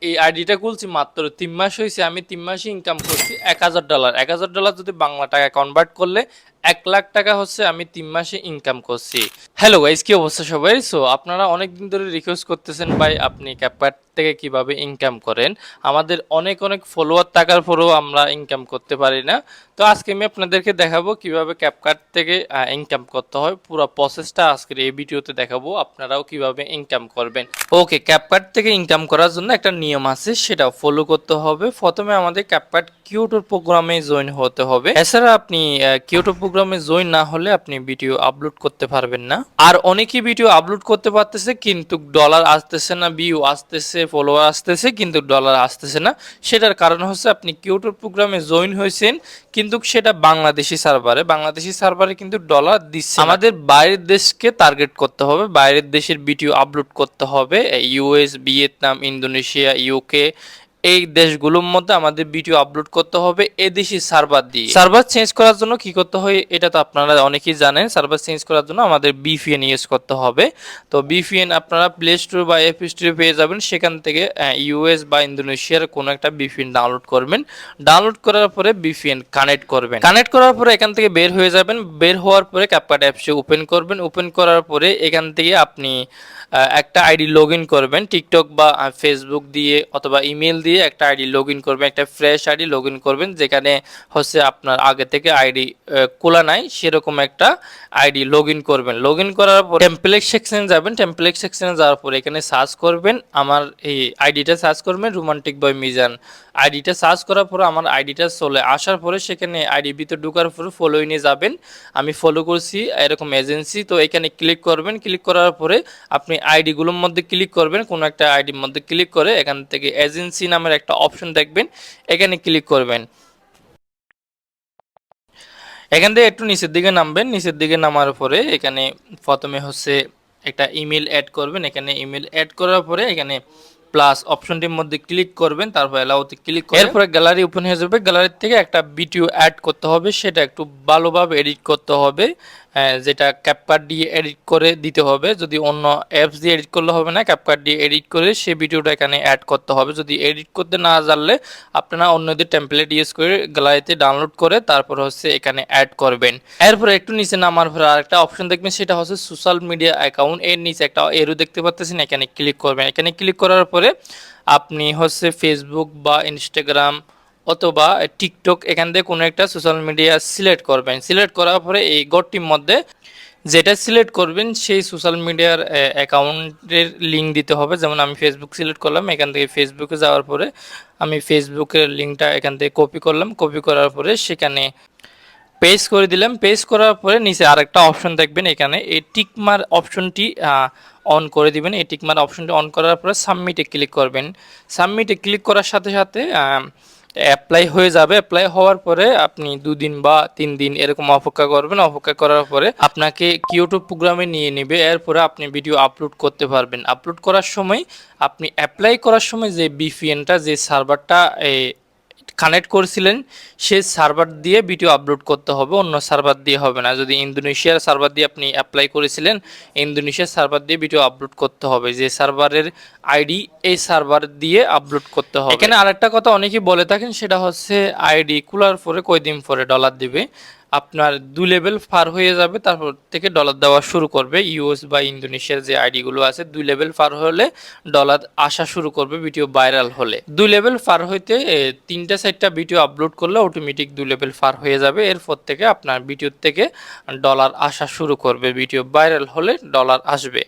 এই আইডিটা খুলছি মাত্র তিন মাস হয়েছে আমি তিন মাসে ইনকাম করছি এক হাজার ডলার এক হাজার ডলার যদি বাংলা টাকা কনভার্ট করলে এক লাখ টাকা হচ্ছে আমি তিন মাসে ইনকাম করছি। হ্যালো গাইস কি অবস্থা সবাই? সো আপনারা অনেক দিন ধরে রিকোয়েস্ট করতেছেন, ভাই, আপনি ক্যাপকার্ট থেকে কীভাবে ইনকাম করেন? আমাদের অনেক অনেক ফলোয়ার থাকার পরেও আমরা ইনকাম করতে পারি না। তো আজকে আমি আপনাদেরকে দেখাবো কীভাবে ক্যাপকার্ট থেকে ইনকাম করতে হয়। পুরো প্রসেসটা আজকের এই ভিডিওতে দেখাবো, আপনারাও কীভাবে ইনকাম করবেন। ওকে ক্যাপকার্ট থেকে ইনকাম করার জন্য একটা নিয়ম আছে সেটা ফলো করতে হবে। প্রথমে আমাদের ক্যাপকার্ট কিউটোর প্রোগ্রামে জয়েন হতে হবে। এছাড়া আপনি কিউটো প্রোগ্রামে জয়েন না হলে আপনি ভিডিও আপলোড করতে পারবেন না। আর অনেকেই ভিডিও আপলোড করতে পারতেছে, কিন্তু ডলার আসতেছে না ভিউ আসতেছে ফলোয়ার আসতেছে, কিন্তু ডলার আসতেছে না। সেটার কারণ হচ্ছে আপনি কিউটোর প্রোগ্রামে জয়েন হয়েছেন, কিন্তু সেটা বাংলাদেশি সার্ভারে বাংলাদেশি সার্ভারে কিন্তু ডলার দিচ্ছে আমাদের বাইরের দেশকে টার্গেট করতে হবে, বাইরের দেশের ভিডিও আপলোড করতে হবে ইউএস ভিয়েতনাম ইন্দোনেশিয়া ইউকে এই দেশগুলোর মধ্যে আমাদের ভিডিও আপলোড করতে হবে এদেশি সার্ভার দিয়ে। সার্ভার চেঞ্জ করার জন্য কি করতে হয়, এটা তো আপনারা অনেকেই জানেন সার্ভার চেঞ্জ করার জন্য আমাদের বিপিএন ইউজ করতে হবে। তো বিপিএন আপনারা প্লে স্টোর বা অ্যাপ স্টোরে পেয়ে যাবেন, সেখান থেকে ইউএস বা ইন্দোনেশিয়ার কোনো একটা বিপিএন ডাউনলোড করবেন। ডাউনলোড করার পরে বিপিএন কানেক্ট করবেন। কানেক্ট করার পরে এখান থেকে বের হয়ে যাবেন, বের হওয়ার পরে ক্যাপকাট অ্যাপসে ওপেন করবেন। ওপেন করার পরে এখান থেকে আপনি একটা আইডি লগ করবেন টিকটক বা ফেসবুক দিয়ে অথবা ইমেল দিয়ে একটা আইডি লগ ইন করবেন, একটা ফ্রেশ আইডি লগ ইন করবেন, যেখানে হচ্ছে আপনার আগে থেকে আইডি খোলা নাই, সেরকম একটা আইডি লগ ইন করবেন। লগ ইন করার পর টেমপ্লেট সেকশনে যাবেন টেমপ্লেট সেকশনে যাওয়ার পর এখানে সার্চ করবেন, আমার এই আইডিটা সার্চ করবেন রোমান্টিক বয় মিজান আইডিটা সার্চ করার পর আমার আইডিটা চলে আসার পরে সেখানে আইডি ভিতরে ঢুকার পরে ফলো ইনে যাবেন। আমি ফলো করছি, এরকম এজেন্সি তো এখানে ক্লিক করবেন ক্লিক করার পরে আপনি আইডিগুলোর মধ্যে ক্লিক করবেন, কোনো একটা আইডির মধ্যে ক্লিক করে এখান থেকে এজেন্সি নামের একটা অপশন দেখবেন, এখানে ক্লিক করবেন। এখান থেকে একটু নিচের দিকে নামবেন, নিচের দিকে নামার পরে এখানে প্রথমে হচ্ছে একটা ইমেল অ্যাড করবেন। এখানে ইমেল অ্যাড করার পরে এখানে প্লাস অপশনটির মধ্যে ক্লিক করবেন, তারপর অ্যালাউতে ক্লিক করে এরপরে গ্যালারি ওপেন হয়ে যাবে। গ্যালারি থেকে একটা ভিডিও অ্যাড করতে হবে, সেটা একটু ভালোভাবে এডিট করতে হবে। যেটা ক্যাপকাট দিয়ে এডিট করে দিতে হবে। যদি অন্য অ্যাপস দিয়ে এডিট করলে হবে না ক্যাপকাট দিয়ে এডিট করে সেই ভিডিওটা এখানে অ্যাড করতে হবে। যদি এডিট করতে না জানলে আপনারা অন্যদের টেমপ্লেট ইউজ করে গ্যালারিতে ডাউনলোড করে তারপর হচ্ছে এখানে অ্যাড করবেন। এরপরে একটু নিচে নামার পরে আরেকটা অপশন দেখবেন, সেটা হচ্ছে সোশ্যাল মিডিয়া অ্যাকাউন্ট এর নিচে একটা এরও দেখতে পাচ্ছেন, এখানে ক্লিক করবেন। এখানে ক্লিক করার পরে আপনি হচ্ছে ফেসবুক বা ইনস্টাগ্রাম অথবা টিকটক, এখান থেকে কোনো একটা সোশ্যাল মিডিয়া সিলেক্ট করবেন। সিলেক্ট করার পরে এই গড়টির মধ্যে যেটা সিলেক্ট করবেন, সেই সোশ্যাল মিডিয়ার অ্যাকাউন্টের লিঙ্ক দিতে হবে। যেমন আমি ফেসবুক সিলেক্ট করলাম, এখান থেকে ফেসবুকে যাওয়ার পরে আমি ফেসবুকের লিঙ্কটা এখান থেকে কপি করলাম। কপি করার পরে সেখানে পেস্ট করে দিলাম। পেস্ট করার পরে নিচে আরেকটা অপশন দেখবেন এখানে। এই টিকমার অপশনটি অন করে দিবেন। এই টিকমার অপশনটি অন করার পরে সাবমিটে ক্লিক করবেন। সাবমিটে ক্লিক করার সাথে সাথে অ্যাপ্লাই হয়ে যাবে। অ্যাপ্লাই হওয়ার পরে আপনি দুদিন বা তিন দিন এরকম অপেক্ষা করবেন। অপেক্ষা করার পরে আপনাকে কিউটো প্রোগ্রামে নিয়ে নেবে। এরপরে আপনি ভিডিও আপলোড করতে পারবেন। আপলোড করার সময়, আপনি অ্যাপ্লাই করার সময় যে বিপিএনটা যে সার্ভারটা কানেক্ট করেছিলেন সেই সার্ভার দিয়ে ভিডিও আপলোড করতে হবে, অন্য সার্ভার দিয়ে হবে না। যদি ইন্দোনেশিয়ার সার্ভার দিয়ে আপনি অ্যাপ্লাই করেছিলেন, ইন্দোনেশিয়ার সার্ভার দিয়ে ভিডিও আপলোড করতে হবে। যে সার্ভারের আইডি এই সার্ভার দিয়ে আপলোড করতে হবে। এখানে আরেকটা কথা অনেকেই বলে থাকেন, সেটা হচ্ছে আইডি কুলার পরে কয়দিন পরে ডলার দিবে? আপনার দু লেভেল পার হয়ে যাবে, তারপর থেকে ডলার দেওয়া শুরু করবে। ইউএস বা ইন্দোনেশিয়ার যে আইডিগুলো আছে দুই লেভেল পার হলে ডলার আসা শুরু করবে ভিডিও ভাইরাল হলে। দুই লেভেল ফার হইতে তিনটা চারটা ভিডিও আপলোড করলে অটোমেটিক দুই লেভেল পার হয়ে যাবে। এরপর থেকে আপনার ভিডিওর থেকে ডলার আসা শুরু করবে ভিডিও ভাইরাল হলে ডলার আসবে।